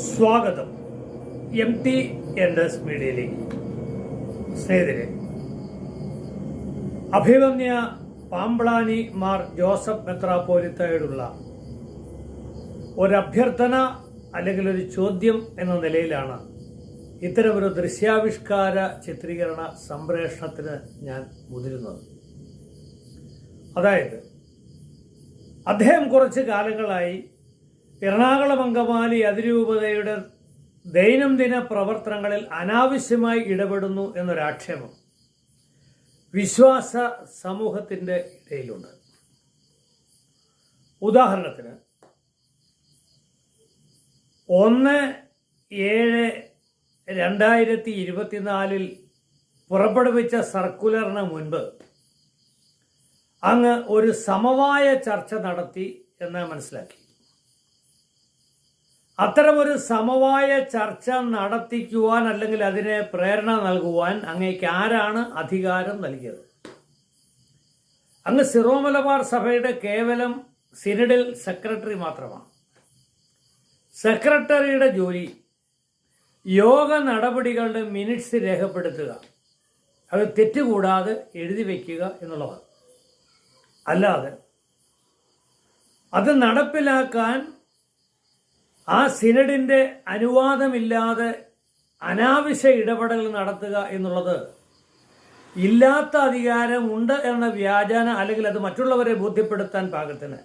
സ്വാഗതം. M T N S മീഡിയയിലേക്ക് സ്നേഹിതരെ. അഭിമന്യ പാമ്പ്ളാനി മാർ ജോസഫ് മെത്രാപോലിത്തയോടുള്ള ഒരു അഭ്യർത്ഥന അല്ലെങ്കിൽ ഒരു ചോദ്യം എന്ന നിലയിലാണ് ഇത്തരമൊരു ദൃശ്യാവിഷ്കാര ചിത്രീകരണ സംപ്രേഷണത്തിന് ഞാൻ മുതിരുന്നത്. അതായത് അദ്ദേഹം കുറച്ച് കാലങ്ങളായി എറണാകുളം അങ്കമാലി അതിരൂപതയുടെ ദൈനംദിന പ്രവർത്തനങ്ങളിൽ അനാവശ്യമായി ഇടപെടുന്നു എന്നൊരാക്ഷേപം വിശ്വാസ സമൂഹത്തിന്റെ ഇടയിലുണ്ട്. ഉദാഹരണത്തിന് ഒന്ന് ഏഴ് രണ്ടായിരത്തി ഇരുപത്തിനാലിൽ പുറപ്പെടുവിച്ച സർക്കുലറിന് മുൻപ് അങ്ങ് ഒരു സമവായ ചർച്ച നടത്തി എന്ന് മനസ്സിലാക്കി. അത്തരമൊരു സമവായ ചർച്ച നടത്തിക്കുവാൻ അല്ലെങ്കിൽ അതിനെ പ്രേരണ നൽകുവാൻ അങ്ങേക്ക് ആരാണ് അധികാരം നൽകിയത്? അങ്ങ് സിറോ മലബാർ സഭയുടെ കേവലം സിനഡിൽ സെക്രട്ടറി മാത്രമാണ്. സെക്രട്ടറിയുടെ ജോലി യോഗ നടപടികളുടെ മിനിറ്റ്സ് രേഖപ്പെടുത്തുക അത് തെറ്റുകൂടാതെ എഴുതി വയ്ക്കുക എന്നുള്ളതാണ്. അല്ലാതെ അത് നടപ്പിലാക്കാൻ ആ സിനഡിന്റെ അനുവാദമില്ലാതെ അനാവശ്യ ഇടപെടൽ നടത്തുക എന്നുള്ളത് ഇല്ലാത്ത അധികാരം ഉണ്ട് എന്ന വ്യാജാന അല്ലെങ്കിൽ അത് മറ്റുള്ളവരെ ബോധ്യപ്പെടുത്താൻ പാകത്തിന്.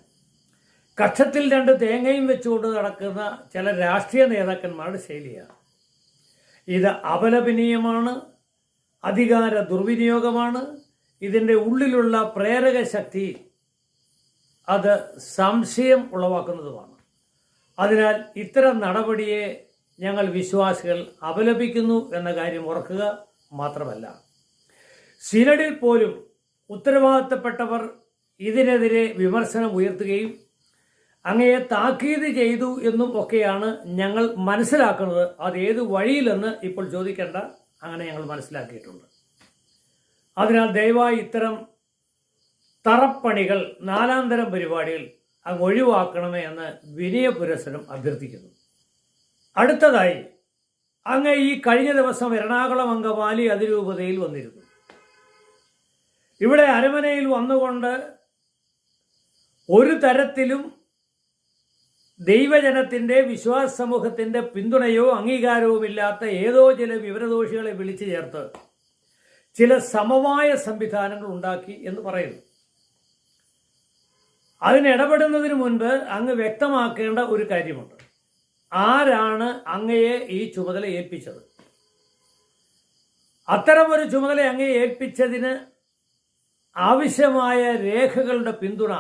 കക്ഷത്തിൽ രണ്ട് തേങ്ങയും വെച്ചുകൊണ്ട് നടക്കുന്ന ചില രാഷ്ട്രീയ നേതാക്കന്മാരുടെ ശൈലിയാണ്. ഇത് അപലപനീയമാണ് അധികാര ദുർവിനിയോഗമാണ്. ഇതിന്റെ ഉള്ളിലുള്ള പ്രേരക ശക്തി അത് സംശയം ഉളവാക്കുന്നതുമാണ്. അതിനാൽ ഇത്തരം നടപടിയെ ഞങ്ങൾ വിശ്വാസികൾ അപലപിക്കുന്നു എന്ന കാര്യം ഓർക്കുക മാത്രമല്ല. സിനഡിൽ പോലും ഉത്തരവാദിത്തപ്പെട്ടവർ ഇതിനെതിരെ വിമർശനം ഉയർത്തുകയും അങ്ങയെ താക്കീത് ചെയ്തു എന്നും ഒക്കെയാണ് ഞങ്ങൾ മനസ്സിലാക്കുന്നത്. അത് ഏത് വഴിയിലെന്ന് ഇപ്പോൾ ചോദിക്കേണ്ട അങ്ങനെ ഞങ്ങൾ മനസ്സിലാക്കിയിട്ടുണ്ട്. അതിനാൽ ദയവായി ഇത്തരം തറപ്പണികൾ നാലാം പരിപാടികൾ അങ്ങ് ഒഴിവാക്കണമേ എന്ന് വിനയ പുരസരം അഭ്യർത്ഥിക്കുന്നു. അടുത്തതായി അങ്ങ് ഈ കഴിഞ്ഞ ദിവസം എറണാകുളം അങ്കമാലി അതിരൂപതയിൽ വന്നിരുന്നു. ഇവിടെ അരമനയിൽ വന്നുകൊണ്ട് ഒരു തരത്തിലും ദൈവജനത്തിന്റെ വിശ്വാസ സമൂഹത്തിന്റെ പിന്തുണയോ അംഗീകാരവുമില്ലാത്ത ഏതോ ചില വിവരദോഷികളെ വിളിച്ചു ചേർത്ത് ചില സമവായ സംവിധാനങ്ങൾ ഉണ്ടാക്കി എന്ന് പറയുന്നു. അതിനിടപെടുന്നതിന് മുൻപ് അങ്ങ് വ്യക്തമാക്കേണ്ട ഒരു കാര്യമുണ്ട്. ആരാണ് അങ്ങയെ ഈ ചുമതല ഏൽപ്പിച്ചത്? അത്തരമൊരു ചുമതല അങ്ങയെ ഏൽപ്പിച്ചതിന് ആവശ്യമായ രേഖകളുടെ പിന്തുണ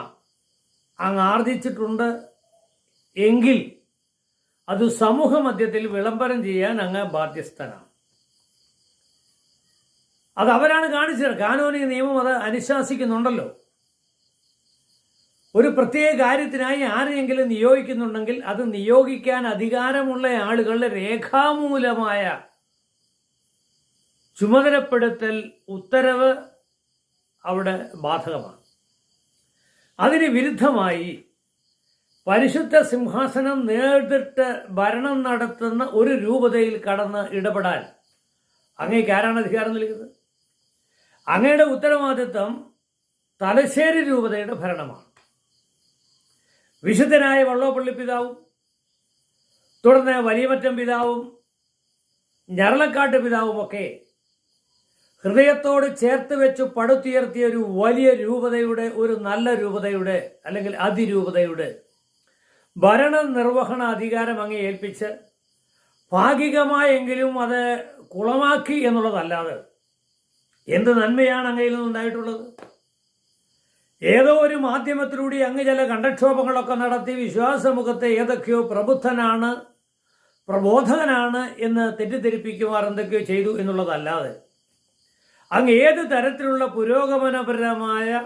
അങ്ങ് ആർജിച്ചിട്ടുണ്ട് എങ്കിൽ അത് സമൂഹ മധ്യത്തിൽ വിളംബരം ചെയ്യാൻ അങ്ങ് ബാധ്യസ്ഥനാണ്. അത് അവരാണ് കാണിച്ചത്. കാനോനി നിയമം അത് അനുശാസിക്കുന്നുണ്ടല്ലോ. ഒരു പ്രത്യേക കാര്യത്തിനായി ആരെയെങ്കിലും നിയോഗിക്കുന്നുണ്ടെങ്കിൽ അത് നിയോഗിക്കാൻ അധികാരമുള്ള ആളുകളുടെ രേഖാമൂലമായ ചുമതലപ്പെടുത്തൽ ഉത്തരവ് അവിടെ ബാധകമാണ്. അതിന് വിരുദ്ധമായി പരിശുദ്ധ സിംഹാസനം നേരിട്ട് ഭരണം നടത്തുന്ന ഒരു രൂപതയിൽ കടന്ന് ഇടപെടാൻ അങ്ങേക്ക് ആരാണ് അധികാരം നൽകുന്നത് അങ്ങയുടെ ഉത്തരവാദിത്വം തലശ്ശേരി രൂപതയുടെ ഭരണമാണ്. വിശുദ്ധനായ വള്ളോപ്പള്ളി പിതാവും തുടർന്ന് വലിയമറ്റം പിതാവും ഞരളക്കാട്ട് പിതാവുമൊക്കെ ഹൃദയത്തോട് ചേർത്ത് വെച്ച് പടുത്തുയർത്തിയ ഒരു വലിയ രൂപതയുടെ ഒരു നല്ല രൂപതയുടെ അല്ലെങ്കിൽ അതിരൂപതയുടെ ഭരണ നിർവഹണ അധികാരം അങ്ങ് ഏൽപ്പിച്ച് ഭാഗികമായെങ്കിലും അത് കുളമാക്കി എന്നുള്ളതല്ലാതെ എന്ത് നന്മയാണ് അങ്ങയിൽ നിന്നുണ്ടായിട്ടുള്ളത്? ഏതോ ഒരു മാധ്യമത്തിലൂടെ അങ്ങ് ചില കണ്ടക്ഷോഭങ്ങളൊക്കെ നടത്തി വിശ്വാസ സമൂഹത്തെ ഏതൊക്കെയോ പ്രബുദ്ധനാണ് പ്രബോധകനാണ് എന്ന് തെറ്റിദ്ധരിപ്പിക്കുമാർ എന്തൊക്കെയോ ചെയ്തു എന്നുള്ളതല്ലാതെ അങ്ങ് ഏത് തരത്തിലുള്ള പുരോഗമനപരമായ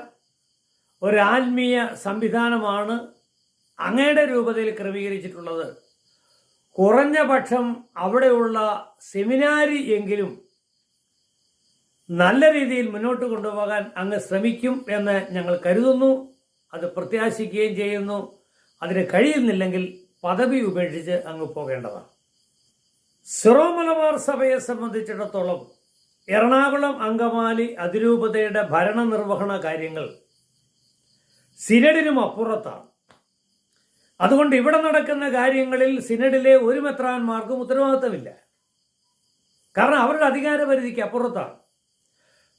ഒരാത്മീയ സംവിധാനമാണ് അങ്ങയുടെ രൂപതയിൽ ക്രമീകരിച്ചിട്ടുള്ളത്? കുറഞ്ഞ പക്ഷം അവിടെയുള്ള സെമിനാരി എങ്കിലും നല്ല രീതിയിൽ മുന്നോട്ട് കൊണ്ടുപോകാൻ അങ്ങ് ശ്രമിക്കും എന്ന് ഞങ്ങൾ കരുതുന്നു. അത് പ്രത്യാശിക്കുകയും ചെയ്യുന്നു. അതിന് കഴിയുന്നില്ലെങ്കിൽ പദവി ഉപേക്ഷിച്ച് അങ്ങ് പോകേണ്ടതാണ്. സിറോ മലബാർ സഭയെ സംബന്ധിച്ചിടത്തോളം എറണാകുളം അങ്കമാലി അതിരൂപതയുടെ ഭരണനിർവഹണ കാര്യങ്ങൾ സിനഡിനും അപ്പുറത്താണ്. അതുകൊണ്ട് ഇവിടെ നടക്കുന്ന കാര്യങ്ങളിൽ സിനഡിലെ ഒരു മെത്രാന്മാർക്കും ഉത്തരവാദിത്തമില്ല. കാരണം അവരുടെ അധികാരപരിധിക്ക് അപ്പുറത്താണ്.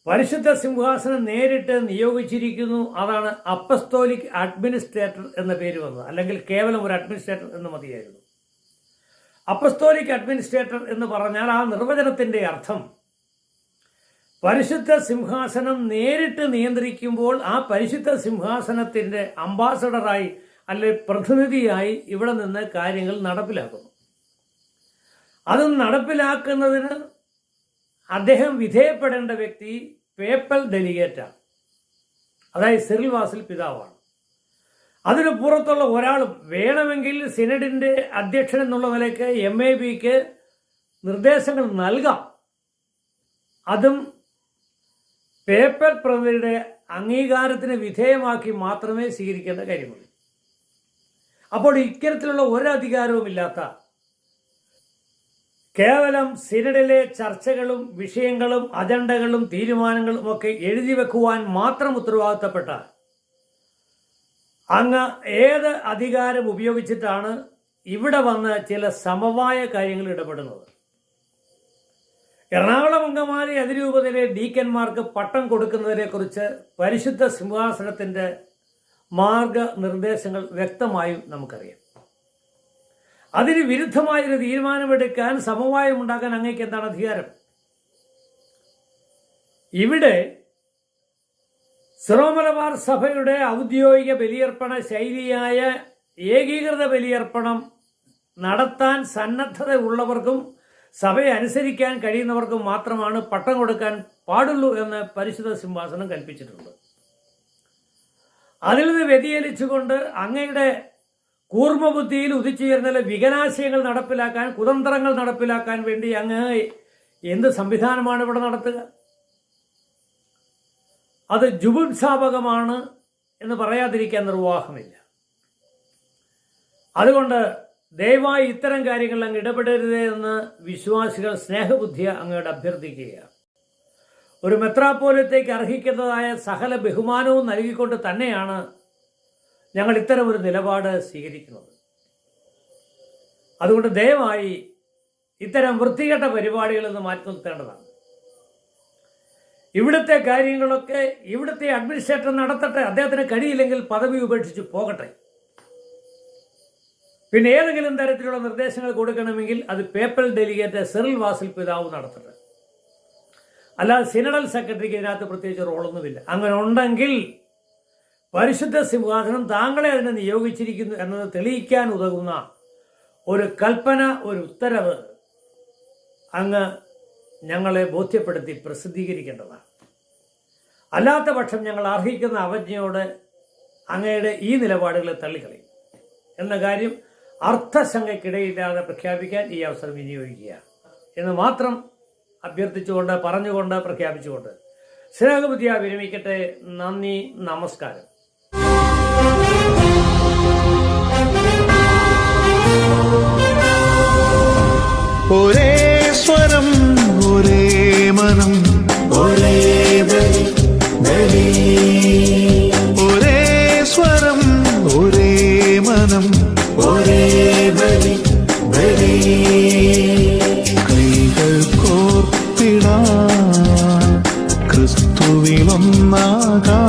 പരിശുദ്ധ സിംഹാസനം നേരിട്ട് നിയോഗിച്ചിരിക്കുന്നു. അതാണ് അപ്പസ്തോലിക് അഡ്മിനിസ്ട്രേറ്റർ എന്ന പേര് വന്നത്. അല്ലെങ്കിൽ കേവലം ഒരു അഡ്മിനിസ്ട്രേറ്റർ എന്ന് മതിയായിരുന്നു. അപ്പസ്തോലിക് അഡ്മിനിസ്ട്രേറ്റർ എന്ന് പറഞ്ഞാൽ ആ നിർവചനത്തിന്റെ അർത്ഥം പരിശുദ്ധ സിംഹാസനം നേരിട്ട് നിയന്ത്രിക്കുമ്പോൾ ആ പരിശുദ്ധ സിംഹാസനത്തിന്റെ അംബാസഡറായി അല്ലെ പ്രതിനിധിയായി ഇവിടെ നിന്ന് കാര്യങ്ങൾ നടപ്പിലാക്കുന്നു. അത് നടപ്പിലാക്കുന്നതിന് അദ്ദേഹം വിധേയപ്പെടേണ്ട വ്യക്തി പേപ്പൽ ഡെലിഗേറ്റാണ് അതായത് സിറിൽ വാസിൽ പിതാവാണ്. അതിന് പുറത്തുള്ള ഒരാളും വേണമെങ്കിൽ സിനഡിന്റെ അധ്യക്ഷൻ എന്നുള്ള നിലയ്ക്ക് എം എ ബിക്ക് നിർദ്ദേശങ്ങൾ നൽകാം. അതും പേപ്പൽ പ്രതിയുടെ അംഗീകാരത്തിന് വിധേയമാക്കി മാത്രമേ സ്വീകരിക്കേണ്ട കാര്യമുള്ളൂ. അപ്പോൾ ഇത്തരത്തിലുള്ള ഒരധികാരവുമില്ലാത്ത കേവലം സിനഡിലെ ചർച്ചകളും വിഷയങ്ങളും അജണ്ടകളും തീരുമാനങ്ങളും ഒക്കെ എഴുതി വെക്കുവാൻ മാത്രം ഉത്തരവാദിത്തപ്പെട്ട അങ്ങ് ഏത് അധികാരം ഉപയോഗിച്ചിട്ടാണ് ഇവിടെ വന്ന് ചില സമവായ കാര്യങ്ങൾ ഇടപെടുന്നത്? എറണാകുളം അങ്കമാലി അതിരൂപതയിലെ ഡീക്കന്മാർക്ക് പട്ടം കൊടുക്കുന്നതിനെക്കുറിച്ച് പരിശുദ്ധ സിംഹാസനത്തിന്റെ മാർഗനിർദ്ദേശങ്ങൾ വ്യക്തമായും നമുക്കറിയാം. അതിന് വിരുദ്ധമായൊരു തീരുമാനമെടുക്കാൻ സമവായം ഉണ്ടാക്കാൻ അങ്ങേക്ക് എന്താണ് അധികാരം? ഇവിടെ സിറോമലബാർ സഭയുടെ ഔദ്യോഗിക ബലിയർപ്പണ ശൈലിയായ ഏകീകൃത ബലിയർപ്പണം നടത്താൻ സന്നദ്ധത ഉള്ളവർക്കും സഭയെ അനുസരിക്കാൻ കഴിയുന്നവർക്കും മാത്രമാണ് പട്ടം കൊടുക്കാൻ പാടുള്ളൂ എന്ന് പരിശുദ്ധ സിംഹാസനം കൽപ്പിച്ചിട്ടുള്ളത് അതിൽ നിന്ന് വ്യതിചലിച്ചുകൊണ്ട് അങ്ങയുടെ കൂർമ്മബുദ്ധിയിൽ ഉദിച്ചുയർന്ന വികനാശയങ്ങൾ നടപ്പിലാക്കാൻ കുതന്ത്രങ്ങൾ നടപ്പിലാക്കാൻ വേണ്ടി അങ്ങ് എന്ത് സംവിധാനമാണ് ഇവിടെ നടത്തുക? അത് ജുബുത്സാപകമാണ് എന്ന് പറയാതിരിക്കാൻ നിർവാഹമില്ല. അതുകൊണ്ട് ദയവായി ഇത്തരം കാര്യങ്ങളിൽ അങ്ങ് ഇടപെടരുത് എന്ന് വിശ്വാസികൾ സ്നേഹബുദ്ധിയ അങ്ങോട്ട് അഭ്യർത്ഥിക്കുകയാണ്. ഒരു മെത്രാപോലത്തേക്ക് അർഹിക്കുന്നതായ സകല ബഹുമാനവും നൽകിക്കൊണ്ട് തന്നെയാണ് ഞങ്ങൾ ഇത്തരം ഒരു നിലപാട് സ്വീകരിക്കുന്നത്. അതുകൊണ്ട് ദയവായി ഇത്തരം വൃത്തികെട്ട പരിപാടികളിൽ നിന്ന് മാറ്റി നിർത്തേണ്ടതാണ്. ഇവിടുത്തെ കാര്യങ്ങളൊക്കെ ഇവിടുത്തെ അഡ്മിനിസ്ട്രേറ്റർ നടത്തട്ടെ അദ്ദേഹത്തിന് കഴിയില്ലെങ്കിൽ പദവി ഉപേക്ഷിച്ച് പോകട്ടെ. പിന്നെ ഏതെങ്കിലും തരത്തിലുള്ള നിർദ്ദേശങ്ങൾ കൊടുക്കണമെങ്കിൽ അത് പേപ്പർ ഡെലിഗേറ്റ് സെറിൽ വാസിൽ പിതാവ് നടത്തട്ടെ. അല്ലാതെ സിനഡൽ സെക്രട്ടറിക്ക് ഇതിനകത്ത് പ്രത്യേകിച്ച് റോളൊന്നുമില്ല. അങ്ങനെ ഉണ്ടെങ്കിൽ പരിശുദ്ധ സിംഹാസനം താങ്കളെ അതിനെ നിയോഗിച്ചിരിക്കുന്നു എന്നത് തെളിയിക്കാൻ ഉതകുന്ന ഒരു കൽപ്പന ഒരു ഉത്തരവ് അങ്ങ് ഞങ്ങളെ ബോധ്യപ്പെടുത്തി പ്രസിദ്ധീകരിക്കേണ്ടതാണ്. അല്ലാത്ത പക്ഷം ഞങ്ങൾ അർഹിക്കുന്ന അവജ്ഞയോട് അങ്ങയുടെ ഈ നിലപാടുകളെ തള്ളിക്കളയും. എന്ന കാര്യം അർത്ഥശങ്കയ്ക്കിടയില്ലാതെ പ്രഖ്യാപിക്കാൻ ഈ അവസരം വിനിയോഗിക്കുക എന്ന് മാത്രം അഭ്യർത്ഥിച്ചുകൊണ്ട് പറഞ്ഞുകൊണ്ട് പ്രഖ്യാപിച്ചുകൊണ്ട്. സ്നേഹബുദ്ധിയ വിരമിക്കട്ടെ. നന്ദി നമസ്കാരം. ഒരേ സ്വരം ഒരേ മനം. ഒരേ ഒരേ സ്വരം ഒരേ മനം. ഒരേ കൈകൾ കോർത്തിടാ ക്രിസ്തുവിലൊന്നാകാ